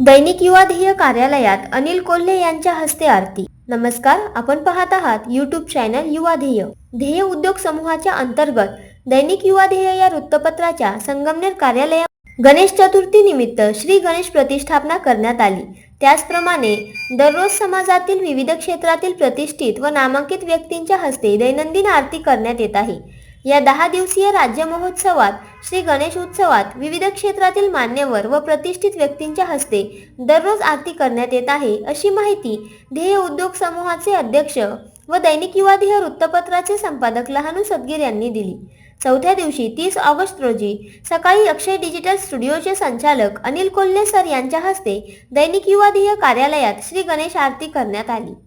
दैनिक युवा ध्येय कार्यालयात अनिल कोल्हे यांच्या हस्ते आरती. नमस्कार आपण पाहत आहात युट्यूब चॅनल युवा ध्येय. ध्येय उद्योग समूहाच्या अंतर्गत दैनिक युवा ध्येय या वृत्तपत्राच्या संगमनेर कार्यालया गणेश चतुर्थी निमित्त श्री गणेश प्रतिष्ठापना करण्यात आली. त्याचप्रमाणे दररोज समाजातील विविध क्षेत्रातील प्रतिष्ठित व नामांकित व्यक्तींच्या हस्ते दैनंदिन आरती करण्यात येत आहे. या दहा दिवसीय राज्य महोत्सवात श्री गणेश उत्सवात विविध क्षेत्रातील मान्यवर व प्रतिष्ठित व्यक्तींच्या हस्ते दररोज आरती करण्यात येत आहे अशी माहिती ध्येय उद्योग समूहाचे अध्यक्ष व दैनिक युवा ध्येय वृत्तपत्राचे संपादक लहानू सदगीर यांनी दिली. चौथ्या दिवशी तीस ऑगस्ट रोजी सकाळी अक्षय डिजिटल स्टुडिओचे संचालक अनिल कोल्हे सर यांच्या हस्ते दैनिक युवा ध्येय कार्यालयात श्री गणेश आरती करण्यात आली.